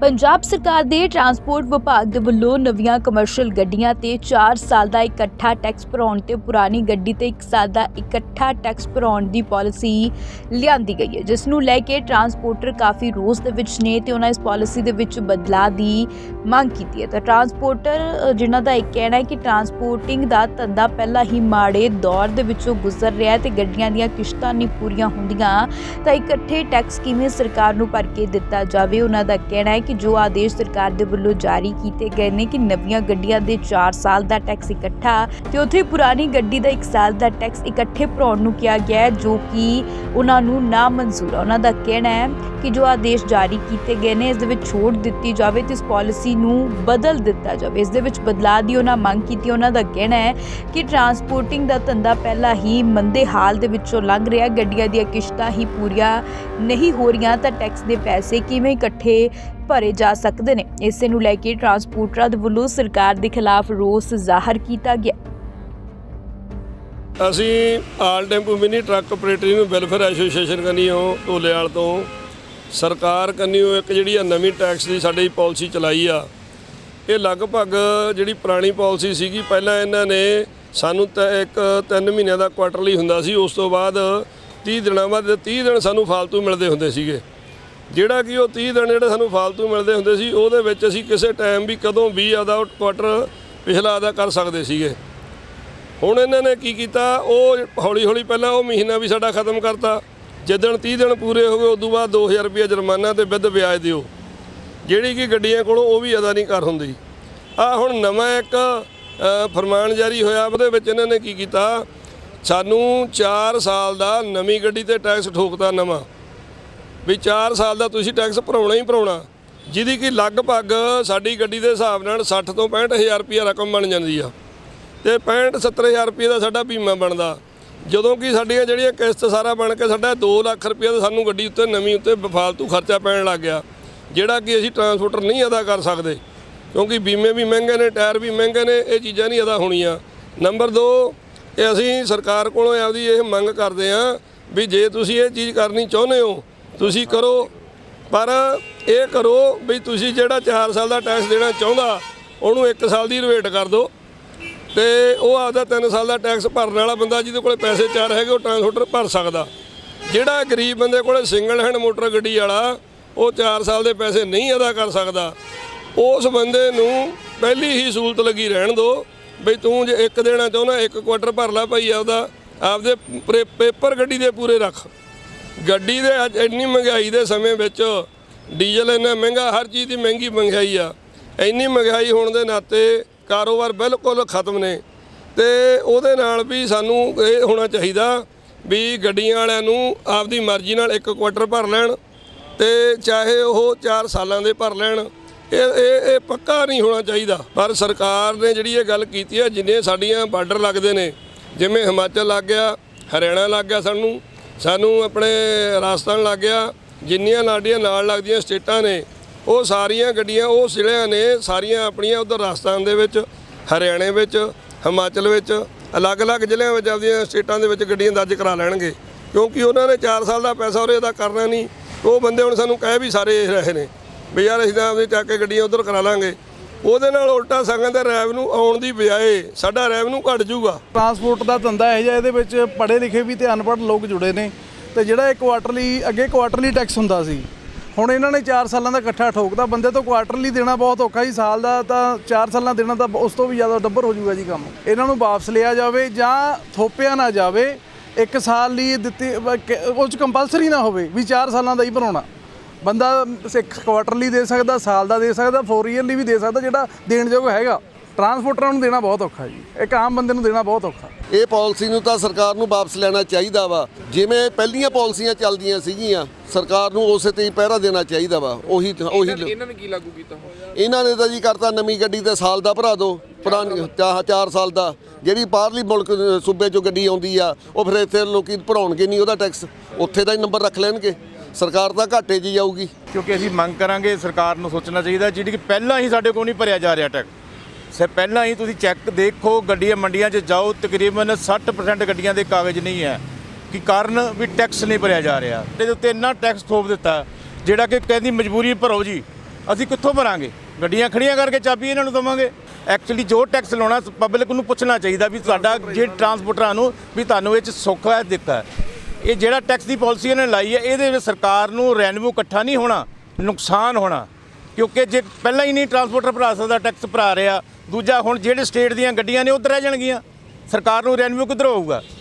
ਪੰਜਾਬ ਸਰਕਾਰ ਦੇ ਟਰਾਂਸਪੋਰਟ ਵਿਭਾਗ ਦੇ ਵੱਲੋਂ ਨਵੀਆਂ ਕਮਰਸ਼ੀਅਲ ਗੱਡੀਆਂ ਤੇ 4 ਸਾਲ ਦਾ ਇਕੱਠਾ ਟੈਕਸ ਭਰਾਉਣ ਤੇ ਪੁਰਾਣੀ ਗੱਡੀ ਤੇ 1 ਸਾਲ ਦਾ ਇਕੱਠਾ ਟੈਕਸ ਭਰਾਉਣ ਦੀ ਪਾਲਿਸੀ ਲਿਆਂਦੀ ਗਈ ਹੈ, ਜਿਸ ਨੂੰ ਲੈ ਕੇ ਟਰਾਂਸਪੋਰਟਰ ਕਾਫੀ ਰੋਸ ਦੇ ਵਿੱਚ ਨੇ ਤੇ ਉਹਨਾਂ ਇਸ ਪਾਲਿਸੀ ਦੇ ਵਿੱਚ ਬਦਲਾਅ ਦੀ ਮੰਗ ਕੀਤੀ ਹੈ। ਤਾਂ ਟਰਾਂਸਪੋਰਟਰ ਜਿਨ੍ਹਾਂ ਦਾ ਇਹ ਕਹਿਣਾ ਹੈ ਕਿ ਟਰਾਂਸਪੋਰਟਿੰਗ ਦਾ ਧੰਦਾ ਪਹਿਲਾਂ ਹੀ ਮਾੜੇ ਦੌਰ ਦੇ ਵਿੱਚੋਂ ਗੁਜ਼ਰ ਰਿਹਾ ਹੈ ਤੇ ਗੱਡੀਆਂ ਦੀਆਂ ਕਿਸ਼ਤਾਂ ਨਹੀਂ ਪੂਰੀਆਂ ਹੁੰਦੀਆਂ, ਤਾਂ ਇਕੱਠੇ ਟੈਕਸ ਕਿਵੇਂ ਸਰਕਾਰ ਨੂੰ ਭਰ ਕੇ ਦਿੱਤਾ ਜਾਵੇ, ਉਹਨਾਂ ਦਾ ਕਹਿਣਾ ਹੈ ਕਿ ਜੋ ਆਦੇਸ਼ ਸਰਕਾਰ ਦੇ ਵੱਲੋਂ ਜਾਰੀ ਕੀਤੇ ਗਏ ਨੇ ਕਿ ਨਵੀਆਂ ਗੱਡੀਆਂ ਦੇ 4 ਸਾਲ ਦਾ ਟੈਕਸ ਇਕੱਠਾ ਤੇ ਉੱਥੇ ਪੁਰਾਣੀ ਗੱਡੀ ਦਾ 1 ਸਾਲ ਦਾ ਟੈਕਸ ਇਕੱਠੇ ਭਰਾਉਣ ਨੂੰ ਕਿਹਾ ਗਿਆ ਹੈ, ਜੋ ਕਿ ਉਹਨਾਂ ਨੂੰ ਨਾ ਮਨਜ਼ੂਰ ਹੈ ਉਹਨਾਂ ਦਾ ਕਹਿਣਾ ਹੈ ਕਿ ਜੋ ਆਦੇਸ਼ ਜਾਰੀ ਕੀਤੇ ਗਏ ਨੇ, ਇਸ ਦੇ ਵਿੱਚ ਛੋਟ ਦਿੱਤੀ ਜਾਵੇ ਤੇ ਇਸ ਪਾਲਿਸੀ ਨੂੰ ਬਦਲ ਦਿੱਤਾ ਜਾਵੇ। ਇਸ ਦੇ ਵਿੱਚ ਬਦਲਾਅ ਦੀ ਉਹਨਾਂ ਮੰਗ ਕੀਤੀ। ਉਹਨਾਂ ਦਾ ਕਹਿਣਾ ਹੈ ਕਿ ਟਰਾਂਸਪੋਰਟਿੰਗ ਦਾ ਧੰਦਾ ਪਹਿਲਾਂ ਹੀ ਮੰਦੇ ਹਾਲ ਦੇ ਵਿੱਚੋਂ ਲੰਘ ਰਿਹਾ। ਗੱਡੀਆਂ ਦੀਆਂ ਕਿਸ਼ਤਾਂ ਹੀ ਪੂਰੀਆਂ ਨਹੀਂ ਹੋ ਰਹੀਆਂ ਤਾਂ ਟੈਕਸ ਦੇ ਪੈਸੇ ਕਿਵੇਂ ਇਕੱਠੇ ਭਰੇ ਜਾ ਸਕਦੇ ਨੇ। ਇਸੇ ਨੂੰ ਲੈ ਕੇ ਟਰਾਂਸਪੋਰਟਰਾਂ ਦੇ ਵੱਲੋਂ ਸਰਕਾਰ ਦੇ ਖਿਲਾਫ ਰੋਸ ਜ਼ਾਹਰ ਕੀਤਾ ਗਿਆ। ਅਸੀਂ all tempo mini truck operator ਨੂੰ ਵੈਲਫੇਅਰ ਐਸੋਸੀਏਸ਼ਨ ਕੰਨੀਓ ਢੋਲੇਵਾਲ ਤੋਂ ਸਰਕਾਰ ਕੰਨੀਓ ਇੱਕ ਜਿਹੜੀ ਆ ਨਵੀਂ ਟੈਕਸ ਦੀ ਸਾਡੀ ਪਾਲਿਸੀ ਚਲਾਈ ਆ। ਇਹ ਲਗਭਗ ਜਿਹੜੀ ਪੁਰਾਣੀ ਪਾਲਿਸੀ ਸੀਗੀ, ਪਹਿਲਾਂ ਇਹਨਾਂ ਨੇ ਸਾਨੂੰ ਤਾਂ ਇੱਕ 3 ਮਹੀਨਿਆਂ ਦਾ ਕੁਆਟਰਲੀ ਹੁੰਦਾ ਸੀ, ਉਸ ਤੋਂ ਬਾਅਦ 30 ਦਿਨਾਂ ਬਾਅਦ 30 ਦਿਨ ਸਾਨੂੰ ਫालतू ਮਿਲਦੇ ਹੁੰਦੇ ਸੀਗੇ। ਜਿਹੜਾ ਕਿ ਉਹ 30 ਦਿਨ ਜਿਹੜੇ ਸਾਨੂੰ ਫालतू ਮਿਲਦੇ ਹੁੰਦੇ ਸੀ, ਉਹਦੇ ਵਿੱਚ ਅਸੀਂ ਕਿਸੇ ਟਾਈਮ ਵੀ ਕਦੋਂ ਵੀ ਆਦਾ ਕੁਆਟਰ ਪਿਛਲਾ ਅਦਾ ਕਰ ਸਕਦੇ ਸੀਗੇ। ਹੁਣ ਇਹਨਾਂ ਨੇ ਕੀ ਕੀਤਾ, ਉਹ ਹੌਲੀ ਹੌਲੀ ਪਹਿਲਾਂ ਉਹ ਮਹੀਨਾ ਵੀ ਸਾਡਾ ਖਤਮ ਕਰਤਾ। ਜਿੱਦਣ 30 ਦਿਨ ਪੂਰੇ ਹੋ ਗਏ, ਉਦੋਂ ਬਾਅਦ 2000 ਰੁਪਏ ਜੁਰਮਾਨਾ ਤੇ ਵਿਦ ਵਿਆਜ ਦਿਓ। ਜਿਹੜੀ ਕਿ ਗੱਡੀਆਂ ਕੋਲੋਂ ਉਹ ਵੀ ਅਦਾ ਨਹੀਂ ਕਰ ਹੁੰਦੀ। ਆ ਹੁਣ ਨਵਾਂ ਇੱਕ ਫਰਮਾਨ ਜਾਰੀ ਹੋਇਆ, ਉਹਦੇ ਵਿੱਚ ਇਹਨਾਂ ਨੇ ਕੀ ਕੀਤਾ, ਸਾਨੂੰ 4 ਸਾਲ ਦਾ ਨਵੀਂ ਗੱਡੀ ਤੇ ਟੈਕਸ ਠੋਕਤਾ ਨਵਾਂ। ਵੀ 4 ਸਾਲ ਦਾ ਤੁਸੀਂ ਟੈਕਸ ਭਰਾਉਣਾ ਹੀ ਭਰਾਉਣਾ। ਜਿਹਦੀ ਕਿ ਲਗਭਗ ਸਾਡੀ ਗੱਡੀ ਦੇ ਹਿਸਾਬ ਨਾਲ 60 ਤੋਂ 65000 ਰੁਪਏ ਰਕਮ ਬਣ ਜਾਂਦੀ ਆ। ਤੇ 65 70000 ਰੁਪਏ ਦਾ ਸਾਡਾ ਬੀਮਾ ਬਣਦਾ। ਜਦੋਂ ਕਿ ਸਾਡੀਆਂ ਜਿਹੜੀਆਂ ਕਿਸ਼ਤ ਸਾਰਾ ਬਣ ਕੇ ਸਾਡਾ 2 ਲੱਖ ਰੁਪਏ ਦਾ ਸਾਨੂੰ ਗੱਡੀ ਉੱਤੇ ਨਵੀਂ ਉੱਤੇ ਫਾਲਤੂ ਖਰਚਾ ਪੈਣ ਲੱਗ ਗਿਆ। ਜਿਹੜਾ ਕਿ ਅਸੀਂ ਟਰਾਂਸਪੋਰਟਰ ਨਹੀਂ ਅਦਾ ਕਰ ਸਕਦੇ। ਕਿਉਂਕਿ ਬੀਮੇ ਵੀ ਮਹਿੰਗੇ ਨੇ, ਟਾਇਰ ਵੀ ਮਹਿੰਗੇ ਨੇ, ਇਹ ਚੀਜ਼ਾਂ ਨਹੀਂ ਅਦਾ ਹੋਣੀਆਂ। ਨੰਬਰ 2 ਇਹ ਅਸੀਂ ਸਰਕਾਰ ਕੋਲੋਂ ਆਪਦੀ ਇਹ ਮੰਗ ਕਰਦੇ ਹਾਂ ਵੀ ਜੇ ਤੁਸੀਂ ਇਹ ਚੀਜ਼ ਕਰਨੀ ਚਾਹੁੰਦੇ ਹੋ ਤੁਸੀਂ ਕਰੋ, ਪਰ ਇਹ ਕਰੋ ਵੀ ਤੁਸੀਂ ਜਿਹੜਾ 4 ਸਾਲ ਦਾ ਟੈਕਸ ਦੇਣਾ ਚਾਹੁੰਦਾ, ਉਹਨੂੰ 1 ਸਾਲ ਦੀ ਰਿਵੇਟ ਕਰ ਦਿਓ। ਤੇ ਉਹ ਆਪਦਾ 3 ਸਾਲ ਦਾ ਟੈਕਸ ਭਰਨ ਵਾਲਾ ਬੰਦਾ ਜਿਹਦੇ ਕੋਲੇ ਪੈਸੇ ਚਾਰ ਹੈਗੇ, ਉਹ ਟਰਾਂਸਪੋਰਟਰ ਭਰ ਸਕਦਾ। ਜਿਹੜਾ ਗਰੀਬ ਬੰਦੇ ਕੋਲੇ ਸਿੰਗਲ ਹੈਂਡ ਮੋਟਰ ਗੱਡੀ ਵਾਲਾ, ਉਹ 4 ਸਾਲ ਦੇ ਪੈਸੇ ਨਹੀਂ ਅਦਾ ਕਰ ਸਕਦਾ। ਉਸ ਬੰਦੇ ਨੂੰ ਪਹਿਲੀ ਹੀ ਸਹੂਲਤ ਲੱਗੀ ਰਹਿਣ ਦਿਓ ਬਈ ਤੂੰ ਜੇ ਇੱਕ ਦੇਣਾ ਚਾਹੁੰਦਾ, ਇੱਕ ਕੁਆਟਰ ਭਰ ਲੈ ਭਾਈ ਆਪਦਾ, ਆਪਦੇ ਪਰੇ- ਪੇਪਰ ਗੱਡੀ ਦੇ ਪੂਰੇ ਰੱਖ। ਗੱਡੀ ਦੇ ਅੱਜ ਇੰਨੀ ਮਹਿੰਗਾਈ ਦੇ ਸਮੇਂ ਵਿੱਚ ਡੀਜ਼ਲ ਇੰਨਾ ਮਹਿੰਗਾ, ਹਰ ਚੀਜ਼ ਦੀ ਮਹਿੰਗੀ ਮਹਿੰਗਾਈ ਆ। ਇੰਨੀ ਮਹਿੰਗਾਈ ਹੋਣ ਦੇ ਨਾਤੇ ਕਾਰੋਬਾਰ ਬਿਲਕੁਲ ਖਤਮ ਨੇ। ਤੇ ਉਹਦੇ ਨਾਲ ਵੀ ਸਾਨੂੰ ਇਹ ਹੋਣਾ ਚਾਹੀਦਾ ਵੀ ਗੱਡੀਆਂ ਵਾਲਿਆਂ ਨੂੰ ਆਪਦੀ ਮਰਜ਼ੀ ਨਾਲ ਇੱਕ ਕੁਆਟਰ ਭਰ ਲੈਣ ਤੇ ਚਾਹੇ ਉਹ 4 ਸਾਲਾਂ ਦੇ ਭਰ ਲੈਣ। ਇਹ ਇਹ ਇਹ ਪੱਕਾ ਨਹੀਂ ਹੋਣਾ ਚਾਹੀਦਾ। ਪਰ ਸਰਕਾਰ ਨੇ ਜਿਹੜੀ ਇਹ ਗੱਲ ਕੀਤੀ ਹੈ ਜਿੰਨੇ ਸਾਡੀਆਂ ਬਾਰਡਰ ਲੱਗਦੇ ਨੇ, ਜਿਵੇਂ ਹਿਮਾਚਲ ਲੱਗ ਗਿਆ, ਹਰਿਆਣਾ ਲੱਗ ਗਿਆ ਸਾਨੂੰ ਸਾਨੂੰ ਆਪਣੇ ਰਾਜਸਥਾਨ ਲੱਗ ਗਿਆ, ਜਿੰਨੀਆਂ ਲਾਡੀਆਂ ਨਾਲ ਲੱਗਦੀਆਂ ਸਟੇਟਾਂ ਨੇ, ਉਹ ਸਾਰੀਆਂ ਗੱਡੀਆਂ, ਉਹ ਜ਼ਿਲ੍ਹਿਆਂ ਨੇ, ਸਾਰੀਆਂ ਆਪਣੀਆਂ ਉਧਰ ਰਾਜਸਥਾਨ ਦੇ ਵਿੱਚ, ਹਰਿਆਣੇ ਵਿੱਚ, ਹਿਮਾਚਲ ਵਿੱਚ, ਅਲੱਗ-ਅਲੱਗ ਜ਼ਿਲ੍ਹਿਆਂ ਵਿੱਚ ਆਪਦੀਆਂ ਸਟੇਟਾਂ ਦੇ ਵਿੱਚ ਗੱਡੀਆਂ ਦਰਜ ਕਰਾ ਲੈਣਗੇ। ਕਿਉਂਕਿ ਉਹਨਾਂ ਨੇ 4 ਸਾਲ ਦਾ ਪੈਸਾ ਉਰੇ ਅਦਾ ਕਰਨਾ ਨਹੀਂ, ਉਹ ਬੰਦੇ ਹੁਣ ਸਾਨੂੰ ਕਹਿ ਵੀ ਸਾਰੇ ਰਹੇ ਨੇ, ਵੀ ਯਾਰ ਅਸੀਂ ਤਾਂ ਆਪਦੇ ਚੱਕ ਕੇ ਗੱਡੀਆਂ ਉਧਰ ਕਰਾ ਲਾਂਗੇ। ਉਹਦੇ ਨਾਲ ਉਲਟਾ ਸੰਗਤ ਦਾ ਰੈਵਨਿਊ ਆਉਣ ਦੀ ਬਜਾਏ ਸਾਡਾ ਰੈਵਨਿਊ ਘਟ ਜਾਊਗਾ। ਟਰਾਂਸਪੋਰਟ ਦਾ ਧੰਦਾ ਇਹ ਜਿਹਾ, ਇਹਦੇ ਵਿੱਚ ਪੜ੍ਹੇ ਲਿਖੇ ਵੀ ਤੇ ਅਨਪੜ੍ਹ ਲੋਕ ਜੁੜੇ ਨੇ। ਤੇ ਜਿਹੜਾ ਇਹ ਕੁਆਟਰਲੀ ਅੱਗੇ ਕੁਆਟਰਲੀ ਟੈਕਸ ਹੁੰਦਾ ਸੀ, ਹੁਣ ਇਹਨਾਂ ਨੇ 4 ਸਾਲਾਂ ਦਾ ਇਕੱਠਾ ਠੋਕਦਾ ਬੰਦੇ ਤੋਂ ਕੁਆਟਰਲੀ ਦੇਣਾ ਬਹੁਤ ਔਖਾ ਜੀ ਸਾਲ ਦਾ ਤਾਂ 4 ਸਾਲਾਂ ਦੇਣਾ ਤਾਂ ਉਸ ਤੋਂ ਵੀ ਜ਼ਿਆਦਾ ਡੱਬਰ ਹੋ ਜਾਊਗਾ ਜੀ ਕੰਮ। ਇਹਨਾਂ ਨੂੰ ਵਾਪਸ ਲਿਆ ਜਾਵੇ ਜਾਂ ਥੋਪਿਆ ਨਾ ਜਾਵੇ, ਇੱਕ ਸਾਲ ਲਈ ਦਿੱਤੀ ਵ- ਉਹ ਚ ਕੰਪਲਸਰੀ ਨਾ ਹੋਵੇ, ਵੀ 4 ਸਾਲਾਂ ਦਾ ਹੀ ਬਣਾਉਣਾ ਬੰਦਾ ਇੱਕ ਕੁਆਟਰਲੀ ਦੇ ਸਕਦਾ ਸਾਲ ਦਾ ਦੇ ਸਕਦਾ 4 ਈਅਰਲੀ ਵੀ ਦੇ ਸਕਦਾ ਜਿਹੜਾ ਦੇਣ ਯੋਗ ਹੈਗਾ। ਟਰਾਂਸਪੋਰਟਰਾਂ ਨੂੰ ਦੇਣਾ ਬਹੁਤ ਔਖਾ ਜੀ। ਇੱਕ ਆਮ ਬੰਦੇ ਨੂੰ ਦੇਣਾ ਬਹੁਤ ਔਖਾ। ਇਹ ਪਾਲਿਸੀ ਨੂੰ ਤਾਂ ਸਰਕਾਰ ਨੂੰ ਵਾਪਸ ਲੈਣਾ ਚਾਹੀਦਾ ਵਾ। ਜਿਵੇਂ ਪਹਿਲੀਆਂ ਪਾਲਿਸੀਆਂ ਚੱਲਦੀਆਂ ਸੀਗੀਆਂ ਸਰਕਾਰ ਨੂੰ ਉਸੇ ਤੇ ਹੀ ਪਹਿਰਾ ਦੇਣਾ ਚਾਹੀਦਾ ਵਾ। ਉਹੀ ਉਹੀ ਇਹਨਾਂ ਨੇ ਕੀ ਲਾਗੂ ਕੀਤਾ ਇਹਨਾਂ ਨੇ ਤਾਂ ਜੀ ਕਰਤਾ ਨਵੀਂ ਗੱਡੀ ਤੇ ਸਾਲ ਦਾ ਭਰਾ ਦਿਓ ਪੁਰਾਣੀ 4 ਸਾਲ ਦਾ। ਜਿਹੜੀ ਬਾਹਰਲੀ ਮੁਲਕ ਸੂਬੇ ਚੋਂ ਗੱਡੀ ਆਉਂਦੀ ਆ ਉਹ ਫਿਰ ਇੱਥੇ ਲੋਕੀ ਭਰਾਉਣਗੇ ਨਹੀਂ ਉਹਦਾ ਟੈਕਸ ਉੱਥੇ ਦਾ ਹੀ ਨੰਬਰ ਰੱਖ ਲੈਣਗੇ। ਸਰਕਾਰ ਤਾਂ ਘਾਟੇ 'ਚ ਹੀ ਜਾਊਗੀ। ਕਿਉਂਕਿ ਅਸੀਂ ਮੰਗ ਕਰਾਂਗੇ ਸਰਕਾਰ ਨੂੰ ਸੋਚਣਾ ਚਾਹੀਦਾ, ਜਿਹੜੀ ਕਿ ਪਹਿਲਾਂ ਹੀ ਸਾਡੇ ਕੋਲ ਨਹੀਂ ਭਰਿਆ ਜਾ ਰਿਹਾ ਟੈਕਸ। ਸੇ, ਪਹਿਲਾਂ ਹੀ ਤੁਸੀਂ ਚੈੱਕ ਦੇਖੋ, ਗੱਡੀਆਂ ਮੰਡੀਆਂ 'ਚ ਜਾਓ, ਤਕਰੀਬਨ 60% ਗੱਡੀਆਂ ਦੇ ਕਾਗਜ਼ ਨਹੀਂ ਹੈ ਕਿ ਕਾਰਨ ਵੀ ਟੈਕਸ ਨਹੀਂ ਭਰਿਆ ਜਾ ਰਿਹਾ। ਇਹਦੇ ਉੱਤੇ ਇੰਨਾ ਟੈਕਸ ਥੋਪ ਦਿੱਤਾ, ਜਿਹੜਾ ਕਿ ਕਹਿੰਦੀ ਮਜਬੂਰੀ ਭਰੋ ਜੀ, ਅਸੀਂ ਕਿੱਥੋਂ ਭਰਾਂਗੇ? ਗੱਡੀਆਂ ਖੜੀਆਂ ਕਰਕੇ ਚਾਬੀ ਇਹਨਾਂ ਨੂੰ ਦਵਾਂਗੇ। ਐਕਚੁਅਲੀ ਜੋ ਟੈਕਸ ਲਾਉਣਾ ਪਬਲਿਕ ਨੂੰ ਪੁੱਛਣਾ ਚਾਹੀਦਾ ਵੀ ਤੁਹਾਡਾ ਜੇ ਟਰਾਂਸਪੋਰਟਰਾਂ ਨੂੰ ਵੀ ਤੁਹਾਨੂੰ ਇਹ ਚ ਸੁੱਖ ਹੈ ਦਿੱਤਾ ਇਹ ਜਿਹੜਾ ਟੈਕਸ ਦੀ ਪਾਲਿਸੀ ਇਹਨੇ ਲਾਈ ਹੈ, ਇਹਦੇ ਵਿੱਚ ਸਰਕਾਰ ਨੂੰ ਰੈਨਿਊ ਇਕੱਠਾ ਨਹੀਂ ਹੋਣਾ, ਨੁਕਸਾਨ ਹੋਣਾ। ਕਿਉਂਕਿ ਜੇ ਪਹਿਲਾਂ ਹੀ ਨਹੀਂ ਟਰਾਂਸਪੋਰਟਰ ਭਰਾ ਸਕਦਾ ਟੈਕਸ ਭਰਾ ਰਿਹਾ, ਦੂਜਾ ਹੁਣ ਜਿਹੜੇ ਸਟੇਟ ਦੀਆਂ ਗੱਡੀਆਂ ਨੇ, ਉਧਰ ਰਹਿ ਜਾਣਗੀਆਂ। ਸਰਕਾਰ ਨੂੰ ਰੈਨਿਊ ਕਿੱਧਰ ਹੋਊਗਾ